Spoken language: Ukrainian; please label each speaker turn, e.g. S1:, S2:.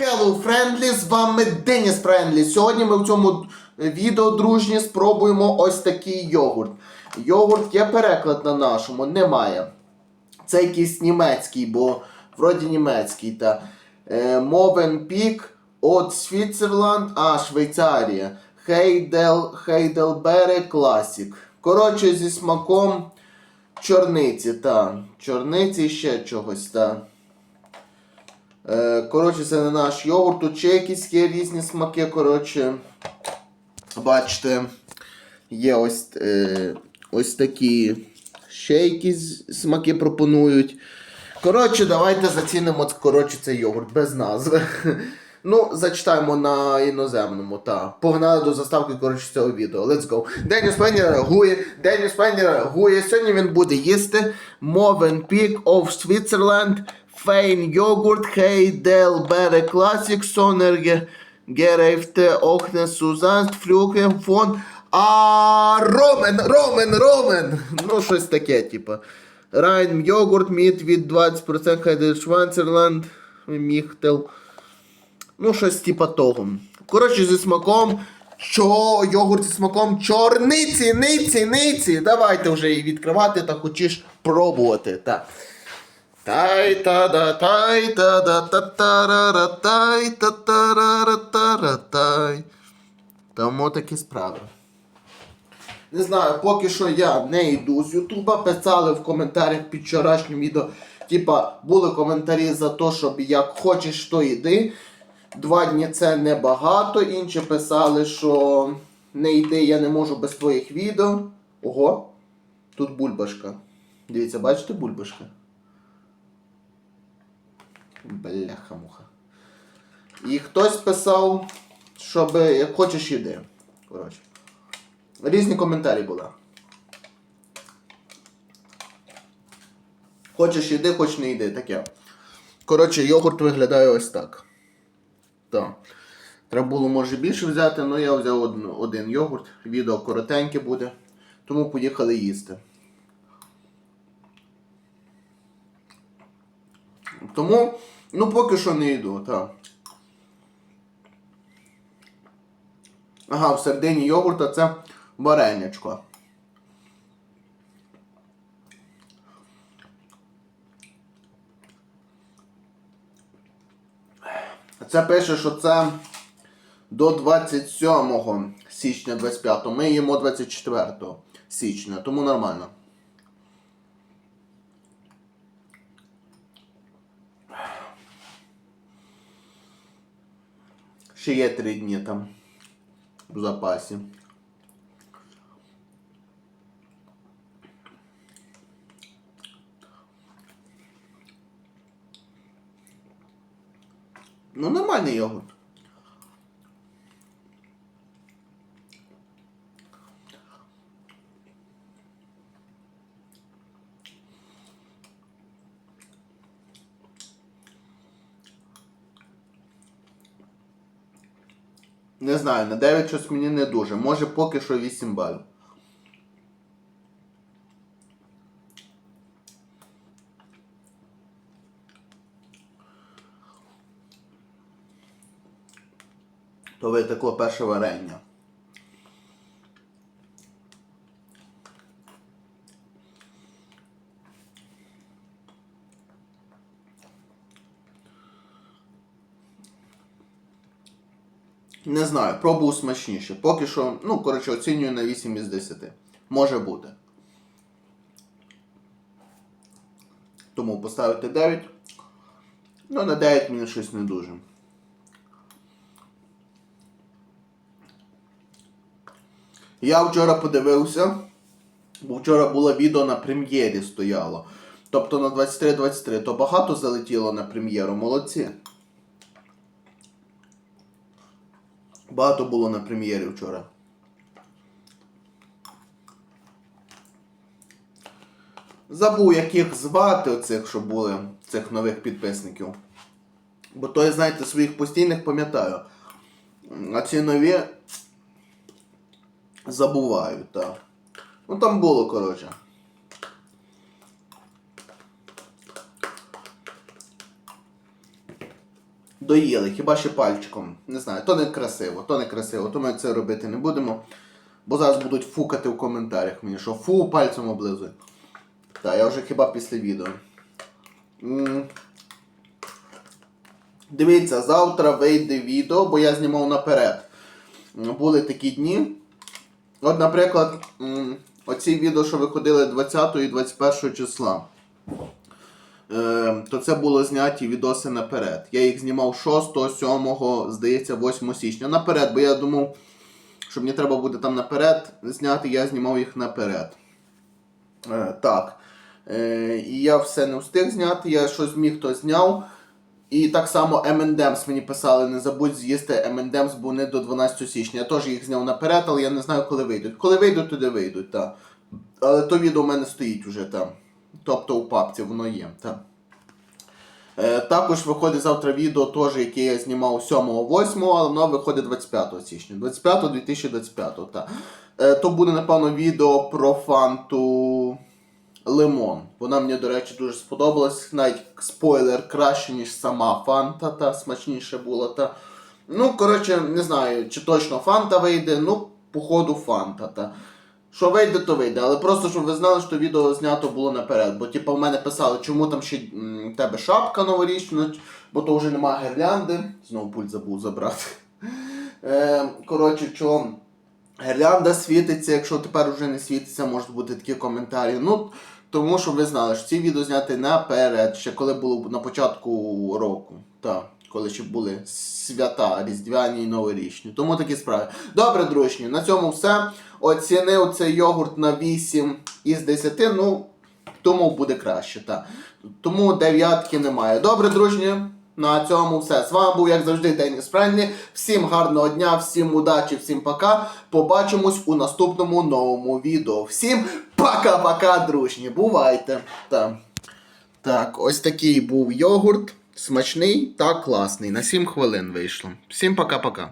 S1: Hello, Friendly, з вами Деніс Френдлі. Сьогодні ми в цьому відео, дружні, спробуємо ось такий йогурт. Йогурт є переклад на нашому, немає. Це якийсь німецький, бо вроді німецький. Та. Е, Мовенпік от Свіцерланд, а Швейцарія. Хейдел, Хейделбере Класік. Коротше, зі смаком чорниці, та. Чорниці ще чогось, та. Е, Коротше, це не наш йогурт, тут ще якісь є різні смаки. Коротше, бачите, є ось, е, ось такі ще якісь смаки пропонують. Коротше, давайте зацінимо коротше, цей йогурт без назви. Ну, зачитаємо на іноземному, та. Погнали до заставки коротше, цього відео. Let's go. Деніс Пенні реагує. Деніс Пенні реагує. Сьогодні він буде їсти Movenpick of Switzerland, Fein Yogurt, Heidelbeere Classic, Sonner Gereifte, Ochne Suzanst, Frühe von а Ромен, Ромен, Ромен! Ну, щось таке, типа. Райн йогурт, мід від 20% Хайдер Шванцерланд, Міхтел. Ну, щось типа того. Коротше, зі смаком. Що йогурт зі смаком чорниці, ниці, ниці. Давайте вже її відкривати та хочеш пробувати. Так. Тай та да тай та да та тарара тай та тарара тара тай. Тому такі справи. Не знаю, поки що я не йду з Ютуба. Писали в коментарях під вчорашнім відео. Типа, були коментарі за те, щоб як хочеш, то йди. Два дні це небагато. Інші писали, що не йди, я не можу без твоїх відео. Ого, тут бульбашка. Дивіться, бачите бульбашка? Бляха-муха. І хтось писав, щоб як хочеш йди. Коротше. Різні коментарі були. Хочеш йди, хоч не йди, таке. Коротше, йогурт виглядає ось так. Так. Треба було, може, більше взяти, але я взяв один, один йогурт. Відео коротеньке буде. Тому поїхали їсти. Тому, ну поки що не йду, так. Ага, в середині йогурта це варенячко. Це пише, що це до 27 січня 25. Ми їмо 24 січня, тому нормально. Ще є 3 дні там в запасі. Ну, нормальний йогурт. Не знаю, на 9 щось мені не дуже. Може поки що 8 балів. То витекло перше варення. Не знаю, пробував смачніше. Поки що, ну, коротше, оцінюю на 8 із 10. Може бути. Тому поставити 9. Ну, на 9 мені щось не дуже. Я вчора подивився, бо вчора було відео на прем'єрі стояло. Тобто на 23-23, то багато залетіло на прем'єру, молодці. Багато було на прем'єрі вчора. Забув, яких звати оцих, що були, цих нових підписників. Бо то я, знаєте, своїх постійних пам'ятаю. А ці нові забуваю, так. Ну там було, коротше. Доїли, хіба ще пальчиком. Не знаю, то не красиво, то не красиво, то ми це робити не будемо. Бо зараз будуть фукати в коментарях мені, що фу, пальцем облизують. Так, я вже хіба після відео. М. Дивіться, завтра вийде відео, бо я знімав наперед. Були такі дні. От, наприклад, м, оці відео, що виходили 20 і 21 числа. Е, то це було зняті відоси наперед. Я їх знімав 6, 7, здається, 8 січня. Наперед, бо я думав, що мені треба буде там наперед зняти, я знімав їх наперед. Е, так. Е, і я все не встиг зняти, я щось зміг, то зняв. І так само M&M's мені писали, не забудь з'їсти M&M's, бо вони до 12 січня. Я теж їх зняв наперед, але я не знаю, коли вийдуть. Коли вийдуть, туди вийдуть, так. Але то відео в мене стоїть уже там. Тобто у папці воно є. так. Е, також виходить завтра відео, теж, яке я знімав 7-8, але воно виходить 25 січня. 25 2025, так. Е, то буде, напевно, відео про фанту Лимон. Вона мені, до речі, дуже сподобалась. Навіть спойлер краще, ніж сама фанта, та смачніше була. Та. Ну, коротше, не знаю, чи точно фанта вийде, ну, походу, фанта. Та. Що вийде, то вийде. Але просто, щоб ви знали, що відео знято було наперед. Бо, типу, в мене писали, чому там ще м, тебе шапка новорічна, бо то вже нема гірлянди. Знову пульт забув забрати. Е, коротше, що гірлянда світиться, якщо тепер вже не світиться, можуть бути такі коментарі. Ну, тому що ви знали, що ці відео зняти наперед, ще коли було на початку року. Так, коли ще були свята різдвяні і новорічні. Тому такі справи. Добре, дружні, на цьому все. Оцінив цей йогурт на 8 із 10, ну, тому буде краще. Так. Тому дев'ятки немає. Добре, дружні. На цьому все. З вами був, як завжди, Деніс Френдлі. Всім гарного дня, всім удачі, всім пока. Побачимось у наступному новому відео. Всім пока-пока, дружні. Бувайте. Так. так, ось такий був йогурт. Смачний та класний. На 7 хвилин вийшло. Всім пока-пока.